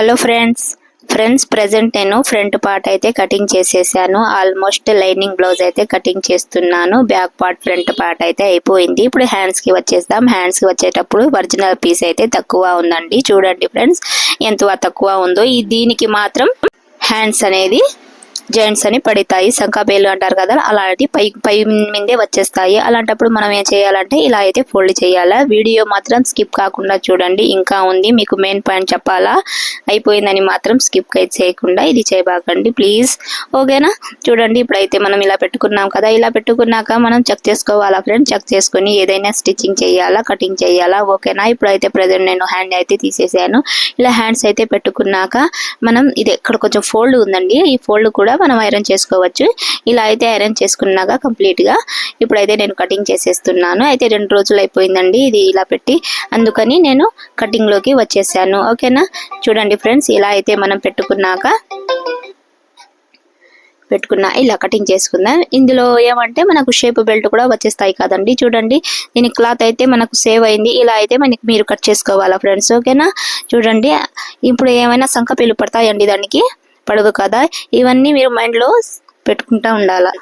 Hello friends friends present నేను front part అయితే cutting చేసేసాను. ఆల్మోస్ట్ లైనింగ్ బ్లౌజ్ అయితే కటింగ్ చేస్తున్నాను. బ్యాక్ పార్ట్ ఫ్రంట్ పార్ట్ అయితే అయిపోయింది. ఇప్పుడు హ్యాండ్స్కి హ్యాండ్స్కి హ్యాండ్స్కి వచ్చేటప్పుడు ఒరిజినల్ పీస్ అయితే తక్కువ ఉందండి. చూడండి ఫ్రెండ్స్ ఎంత తక్కువ ఉందో. ఈ దీనికి మాత్రం హ్యాండ్స్ అనేది జాయింట్స్ అని పడతాయి. సంకాపేలు అంటారు కదా అలాంటి పై పై మీదే వచ్చేస్తాయి. అలాంటప్పుడు మనం ఏం చేయాలంటే ఇలా అయితే ఫోల్డ్ చేయాలా? వీడియో మాత్రం స్కిప్ కాకుండా చూడండి. ఇంకా ఉంది. మీకు మెయిన్ పాయింట్ చెప్పాలా? అయిపోయిందని మాత్రం స్కిప్ అయితే చేయకుండా ఇది చేయబాకండి ప్లీజ్ ఓకేనా? చూడండి ఇప్పుడైతే మనం ఇలా పెట్టుకున్నాం కదా. ఇలా పెట్టుకున్నాక మనం చెక్ చేసుకోవాలా ఫ్రెండ్ చెక్ చేసుకొని ఏదైనా స్టిచ్చింగ్ చేయాలా కటింగ్ చేయాలా? ఓకేనా? ఇప్పుడైతే ప్రజెంట్ నేను హ్యాండ్ అయితే తీసేసాను. ఇలా హ్యాండ్స్ అయితే పెట్టుకున్నాక మనం ఇది ఇక్కడ కొంచెం ఫోల్డ్ ఉందండి. ఈ ఫోల్డ్ కూడా మనం ఐరన్ చేసుకోవచ్చు. ఇలా అయితే ఐరన్ చేసుకున్నాక కంప్లీట్గా ఇప్పుడైతే నేను కటింగ్ చేసేస్తున్నాను. అయితే రెండు రోజులు అయిపోయిందండి ఇది ఇలా పెట్టి. అందుకని నేను కటింగ్లోకి వచ్చేసాను. ఓకేనా చూడండి ఫ్రెండ్స్ ఇలా అయితే మనం పెట్టుకున్నాక పెట్టుకున్న ఇలా కటింగ్ చేసుకుందాం. ఇందులో ఏమంటే మనకు షేప్ బెల్ట్ కూడా వచ్చేస్తాయి కదండి. చూడండి దీని క్లాత్ అయితే మనకు సేవ్ అయింది. ఇలా అయితే మనకి మీరు కట్ చేసుకోవాలా ఫ్రెండ్స్ ఓకేనా చూడండి ఇప్పుడు ఏమైనా సంఖ పడతాయండి దానికి? పడదు కదా? ఇవన్నీ మీరు మైండ్లో పెట్టుకుంటా ఉండాలా.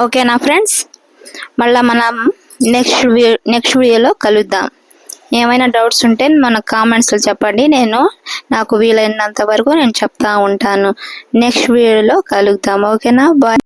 ఓకేనా ఫ్రెండ్స్? మళ్ళీ మనం నెక్స్ట్ నెక్స్ట్ వీడియోలో కలుద్దాం. ఏమైనా డౌట్స్ ఉంటే మన కామెంట్స్లో చెప్పండి. నేను నాకు వీలైనంత వరకు నేను చెప్తా ఉంటాను. నెక్స్ట్ వీడియోలో కలుద్దాం. ఓకేనా? బాయ్.